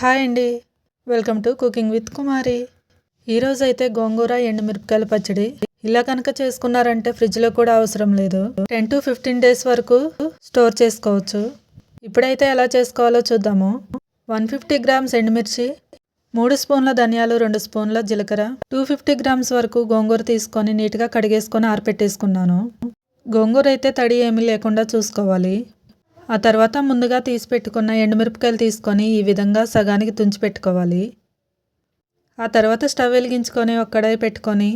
Hi అండి. Welcome to cooking with Kumari. ఈరోజు అయితే గోంగూర ఎండుమిరపకాయల పచ్చడి. ఇలా కనుక చేసుకున్నారంటే ఫ్రిడ్జ్లో కూడా అవసరం లేదు. టెన్ టు ఫిఫ్టీన్ డేస్ వరకు స్టోర్ చేసుకోవచ్చు. ఇప్పుడైతే ఎలా చేసుకోవాలో చూద్దాము. వన్ ఫిఫ్టీ గ్రామ్స్ ఎండుమిర్చి మూడు స్పూన్ల ధనియాలు రెండు స్పూన్ల జీలకర్ర టూ ఫిఫ్టీ గ్రామ్స్ వరకు గోంగూర తీసుకొని నీట్గా కడిగేసుకొని ఆరపెట్టేసుకున్నాను. గోంగూర అయితే తడి ఏమీ లేకుండా చూసుకోవాలి. ఆ తర్వాత ముందుగా తీసి పెట్టుకున్న ఎండుమిరపకాయలు తీసుకొని ఈ విధంగా సగానికి తుంచి పెట్టుకోవాలి. ఆ తర్వాత స్టవ్ వెలిగించుకొని ఒక పెట్టుకొని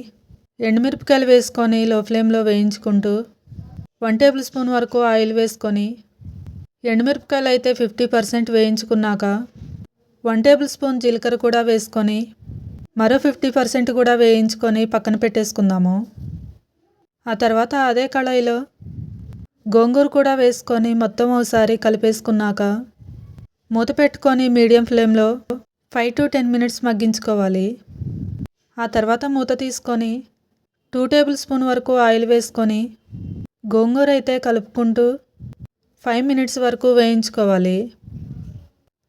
ఎండుమిరపకాయలు వేసుకొని లో ఫ్లేమ్లో వేయించుకుంటూ వన్ టేబుల్ స్పూన్ వరకు ఆయిల్ వేసుకొని ఎండుమిరపకాయలు అయితే ఫిఫ్టీ పర్సెంట్ వేయించుకున్నాక వన్ టేబుల్ స్పూన్ జీలకర్ర కూడా వేసుకొని మరో ఫిఫ్టీ పర్సెంట్ కూడా వేయించుకొని పక్కన పెట్టేసుకుందాము. ఆ తర్వాత అదే కళాయిలో గోంగూర కూడా వేసుకొని మొత్తం ఒకసారి కలిపేసుకున్నాక మూత పెట్టుకొని మీడియం ఫ్లేమ్లో ఫైవ్ టు టెన్ మినిట్స్ మగ్గించుకోవాలి. ఆ తర్వాత మూత తీసుకొని టూ టేబుల్ స్పూన్ వరకు ఆయిల్ వేసుకొని గోంగూర అయితే కలుపుకుంటూ ఫైవ్ మినిట్స్ వరకు వేయించుకోవాలి.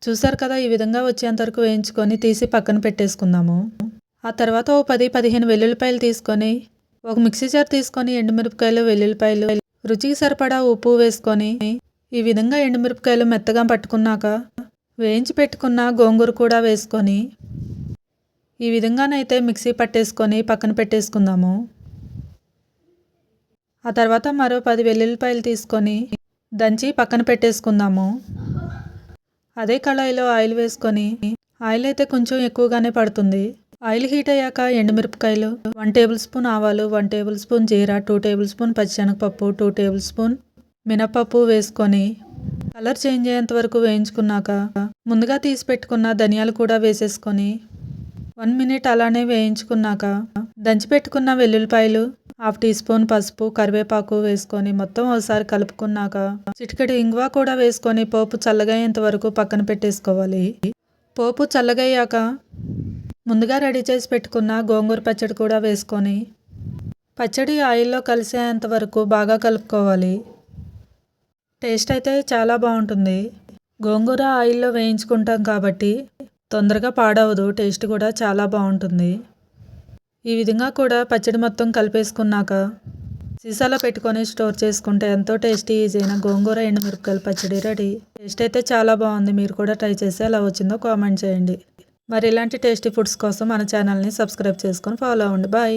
చూసారు కదా ఈ విధంగా వచ్చేంత వరకు వేయించుకొని తీసి పక్కన పెట్టేసుకుందాము. ఆ తర్వాత ఓ పది పదిహేను వెల్లుల్లిపాయలు తీసుకొని ఒక మిక్సీ జార్ తీసుకొని ఎండుమిరపకాయలు వెల్లుల్లిపాయలు రుచికి సరిపడా ఉప్పు వేసుకొని ఈ విధంగా ఎండుమిరపకాయలు మెత్తగా పట్టుకున్నాక వేయించి పెట్టుకున్న గోంగూర కూడా వేసుకొని ఈ విధంగానైతే మిక్సీ పట్టేసుకొని పక్కన పెట్టేసుకుందాము. ఆ తర్వాత మరో పది వెల్లుల్లిపాయలు తీసుకొని దంచి పక్కన పెట్టేసుకుందాము. అదే కళాయిలో ఆయిల్ వేసుకొని ఆయిల్ అయితే కొంచెం ఎక్కువగానే పడుతుంది. ఆయిల్ హీట్ అయ్యాక ఎండుమిరపకాయలు వన్ టేబుల్ స్పూన్ ఆవాలు వన్ టేబుల్ స్పూన్ జీరా టూ టేబుల్ స్పూన్ పచ్చిశనగపప్పు టూ టేబుల్ స్పూన్ మినపప్పు వేసుకొని కలర్ చేంజ్ అయ్యేంత వరకు వేయించుకున్నాక ముందుగా తీసి పెట్టుకున్న ధనియాలు కూడా వేసేసుకొని వన్ మినిట్ అలానే వేయించుకున్నాక దంచి పెట్టుకున్న వెల్లుల్లిపాయలు హాఫ్ టీ స్పూన్ పసుపు కరివేపాకు వేసుకొని మొత్తం ఒకసారి కలుపుకున్నాక చిటికెడు ఇంగువ కూడా వేసుకొని పోపు చల్లగయ్యేంత వరకు పక్కన పెట్టేసుకోవాలి. పోపు చల్లగయ్యాక ముందుగా రెడీ చేసి పెట్టుకున్న గోంగూర పచ్చడి కూడా వేసుకొని పచ్చడి ఆయిల్లో కలిసేంత వరకు బాగా కలుపుకోవాలి. టేస్ట్ అయితే చాలా బాగుంటుంది. గోంగూర ఆయిల్లో వేయించుకుంటాం కాబట్టి తొందరగా పాడవదు టేస్ట్ కూడా చాలా బాగుంటుంది. ఈ విధంగా కూడా పచ్చడి మొత్తం కలిపేసుకున్నాక సీసాలో పెట్టుకొని స్టోర్ చేసుకుంటే ఎంతో టేస్టీ ఈజీ అయిన గోంగూర ఎండుమిరపకాయల పచ్చడి రెడీ. టేస్ట్ అయితే చాలా బాగుంది. మీరు కూడా ట్రై చేసి ఎలా వచ్చిందో కామెంట్ చేయండి. మరి ఇలాంటి టేస్టీ ఫుడ్స్ కోసం మన ఛానల్ని సబ్స్క్రైబ్ చేసుకొని ఫాలో అవ్వండి. బాయ్.